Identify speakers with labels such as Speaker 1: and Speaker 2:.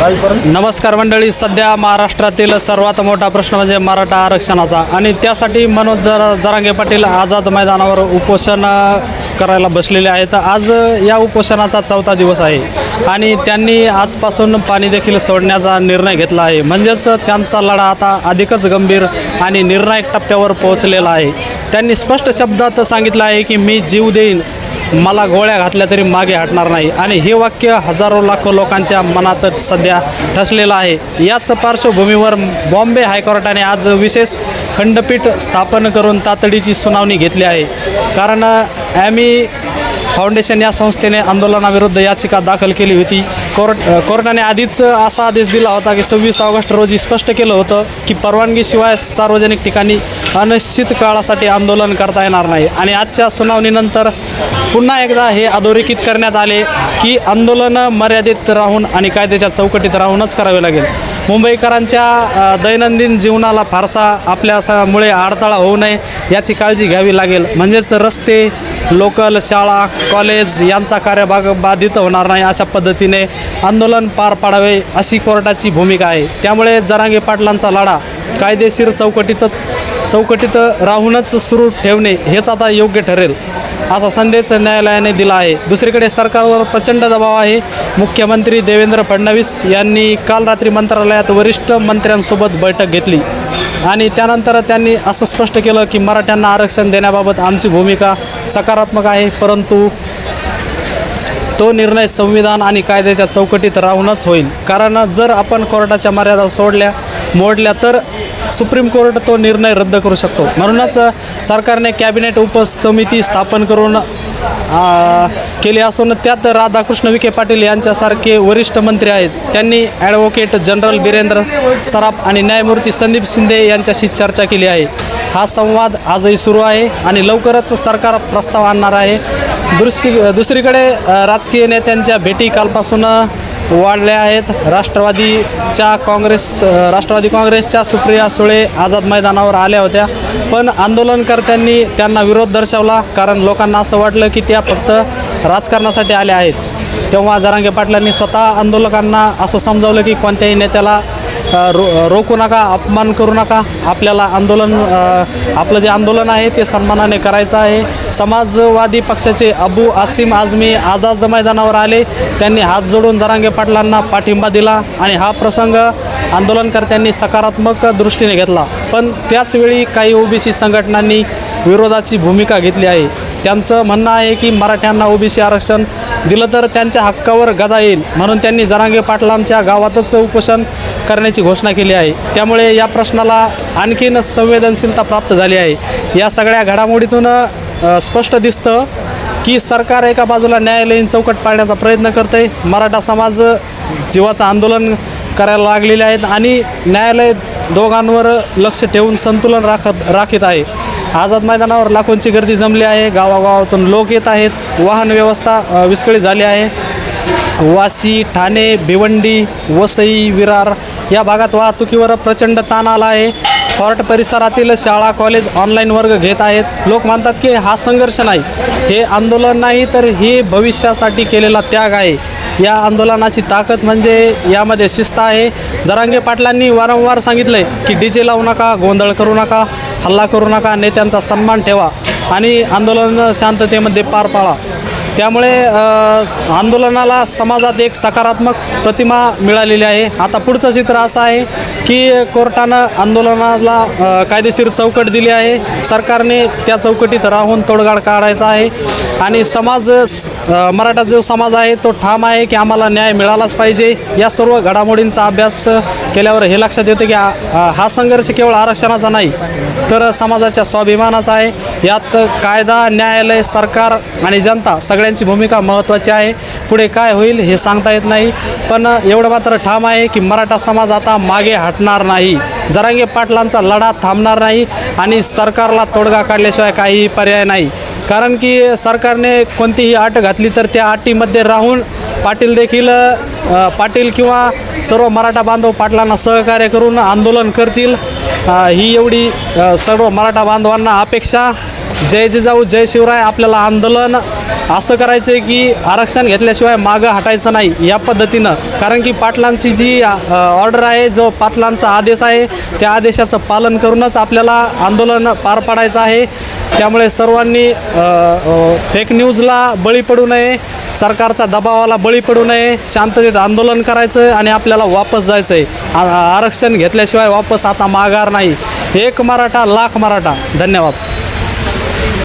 Speaker 1: नमस्कार मंडळी सध्या महाराष्ट्रातील सर्वात मोठा प्रश्न म्हणजे मराठा आरक्षणाचा. आणि त्यासाठी मनोज जर जरांगे पाटील आझाद मैदानावर उपोषण करायला बसलेले आहेत. आज या उपोषणाचा चौथा दिवस आहे. आणि त्यांनी आजपासून पाणी देखील सोडण्याचा निर्णय घेतला आहे. म्हणजेच त्यांचा लढा आता अधिकच गंभीर आणि निर्णायक टप्प्यावर पोहोचलेला आहे. त्यांनी स्पष्ट शब्दात सांगितलं आहे की मी जीव देईन मला गोळ्या घातल्या तरी मागे हटणार नाही. आणि हे वाक्य हजारो लाखो लोकांच्या मनात सध्या ठसलेलं आहे. याच पार्श्वभूमीवर बॉम्बे हायकोर्टाने आज विशेष खंडपीठ स्थापन करून तातडीची सुनावणी घेतली आहे. कारण ॲमी फाउंडेशन या संस्थेने आंदोलनाविरुद्ध याचिका दाखल केली होती. कोर्ट कोर्टाने आधीच असा आदेश दिला होता की सव्वीस ऑगस्ट रोजी स्पष्ट केलं होतं की परवानगीशिवाय सार्वजनिक ठिकाणी अनिश्चित काळासाठी आंदोलन करता येणार नाही. आणि आजच्या सुनावणीनंतर पुन्हा एकदा हे अधोरेखित करण्यात आले की आंदोलनं मर्यादित राहून आणि कायद्याच्या चौकटीत राहूनच करावे लागेल. मुंबईकरांच्या दैनंदिन जीवनाला फारसा आपल्यामुळे अडथळा होऊ नये याची काळजी घ्यावी लागेल. म्हणजेच रस्ते लोकल शाळा कॉलेज यांचा कार्यभाग बाधित होणार नाही अशा पद्धतीने आंदोलन पार पाडावे अशी कोर्टाची भूमिका आहे. त्यामुळे जरांगे पाटलांचा लढा कायदेशीर चौकटीतच चौकटीत राहूनच सुरू ठेवणे हेच आता योग्य ठरेल असा संदेश न्यायालयाने दिला आहे. दुसरीकडे सरकारवर प्रचंड दबाव आहे. मुख्यमंत्री देवेंद्र फडणवीस यांनी काल रात्री मंत्रालयात वरिष्ठ मंत्र्यांसोबत बैठक घेतली आणि त्यानंतर त्यांनी असं स्पष्ट केलं की मराठ्यांना आरक्षण देण्याबाबत आमची भूमिका सकारात्मक आहे परंतु तो निर्णय संविधान आणि कायद्याच्या चौकटीत राहूनच होईल. कारण जर आपण कोर्टाच्या मर्यादा सोडल्या मोडल्या तर सुप्रीम कोर्ट तो निर्णय रद्द करू शकतो. म्हणूनच सरकारने कॅबिनेट उपसमिती स्थापन करून केली असून त्यात राधाकृष्ण विखे पाटील यांच्यासारखे वरिष्ठ मंत्री आहेत. त्यांनी ॲडव्होकेट जनरल बिरेंद्र सराफ आणि न्यायमूर्ती संदीप शिंदे यांच्याशी चर्चा केली आहे. हा संवाद आजही सुरू आहे आणि लवकरच सरकार प्रस्ताव आणणार आहे. दुसरी दुसरीकडे राजकीय नेत्यांच्या भेटी कालपासून वाढल्या आहेत. राष्ट्रवादीच्या काँग्रेस राष्ट्रवादी काँग्रेसच्या सुप्रिया सुळे आझाद मैदानावर आल्या होत्या. पण आंदोलनकर्त्यांनी त्यांना विरोध दर्शवला कारण लोकांना असं वाटलं की त्या फक्त राजकारणासाठी आल्या आहेत. तेव्हा जरांगे पाटलांनी स्वतः आंदोलकांना असं समजावलं की कोणत्याही नेत्याला रो रोखू नका अपमान करू नका. आपल्याला आंदोलन आपलं जे आंदोलन आहे ते सन्मानाने करायचं आहे. समाजवादी पक्षाचे अबू आसिम आझमी आझाद मैदानावर आले. त्यांनी हात जोडून जरांगे पाटलांना पाठिंबा दिला आणि हा प्रसंग आंदोलनकर्त्यांनी सकारात्मक दृष्टीने घेतला. पण त्याचवेळी काही ओबीसी संघटनांनी विरोधाची भूमिका घेतली आहे. त्यांचं म्हणणं आहे की मराठ्यांना ओबीसी आरक्षण दिलं तर त्यांच्या हक्कावर गदा येईल म्हणून त्यांनी जरांगे पाटलांच्या गावातच उपोषण करण्याची घोषणा केली आहे. त्यामुळे या प्रश्नाला आणखीन संवेदनशीलता प्राप्त झाली आहे. या सगळ्या घडामोडीतून स्पष्ट दिसतं की सरकार एका बाजूला न्यायालयीन चौकट पाळण्याचा प्रयत्न करतं आहे मराठा समाज जीवाचं आंदोलन करायला लागलेले आहेत आणि न्यायालय दोघांवर लक्ष ठेवून संतुलन राखत राखीत आहे. आझाद मैदानावर लाखोंची गर्दी जमली आहे. गावागावातून लोक येत आहेत. वाहन व्यवस्था विस्कळीत झाली आहे. वाशी ठाणे भिवंडी वसई विरार या भागात वाहतुकीवर प्रचंड ताण आला आहे. फॉर्ट परिसरातील शाळा कॉलेज ऑनलाईन वर्ग घेत आहेत. लोक मानतात की हा संघर्ष नाही हे आंदोलन नाही तर हे भविष्यासाठी केलेला त्याग आहे. या आंदोलनाची ताकद म्हणजे यामध्ये शिस्त आहे. जरांगे पाटलांनी वारंवार सांगितलं आहे की डी जे लावू नका गोंधळ करू नका. हल्ला करू नका नेत्यांचा सन्मान ठेवा आणि आंदोलन शांततेमध्ये पार पाडा. त्यामुळे आंदोलनाला समाजात एक सकारात्मक प्रतिमा मिळालेली आहे. आता पुढचं चित्र असं आहे की कोर्टानं आंदोलनाला कायदेशीर चौकट दिली आहे. सरकारने त्या चौकटीत राहून तोडगाड काढायचा आहे आणि समाज स- मराठा जो समाज आहे तो ठाम आहे की आम्हाला न्याय मिळालाच पाहिजे. या सर्व घडामोडींचा अभ्यास केल्यावर हे लक्षात येतं की हा संघर्ष केवळ आरक्षणाचा नाही तर समाजाच्या स्वाभिमानाचा आहे. यात कायदा न्यायालय सरकार आणि जनता सगळ्यांची भूमिका महत्त्वाची आहे. पुढे काय होईल हे सांगता येत नाही. पण एवढं मात्र ठाम आहे की मराठा समाज आता मागे हटणार नाही. जरांगे पाटलांचा लढा थांबणार नाही आणि सरकारला तोडगा काढल्याशिवाय काहीही पर्याय नाही. कारण की सरकारने कोणतीही अट घातली तर त्या अटीमध्ये राहून पाटील देखील पाटील किंवा सर्व मराठा बांधव पाटलांना सहकार्य करून आंदोलन करतील. ही एवढी सर्व मराठा बांधवांना अपेक्षा. जय जिजाऊ जय शिवराय. आपल्याला आंदोलन असं करायचं आहे की आरक्षण घेतल्याशिवाय मागं हटायचं नाही या पद्धतीनं. कारण की पाटलांची जी ऑर्डर आहे जो पाटलांचा आदेश आहे त्या आदेशाचं पालन करूनच आपल्याला आंदोलन पार पाडायचं आहे. त्यामुळे सर्वांनी फेक न्यूजला बळी पडू नये सरकारचा दबावाला बळी पडू नये शांततेत आंदोलन करायचं आणि आपल्याला वापस जायचं आहे आ- आरक्षण घेतल्याशिवाय वापस आता माघार नाही. एक मराठा लाख मराठा. धन्यवाद.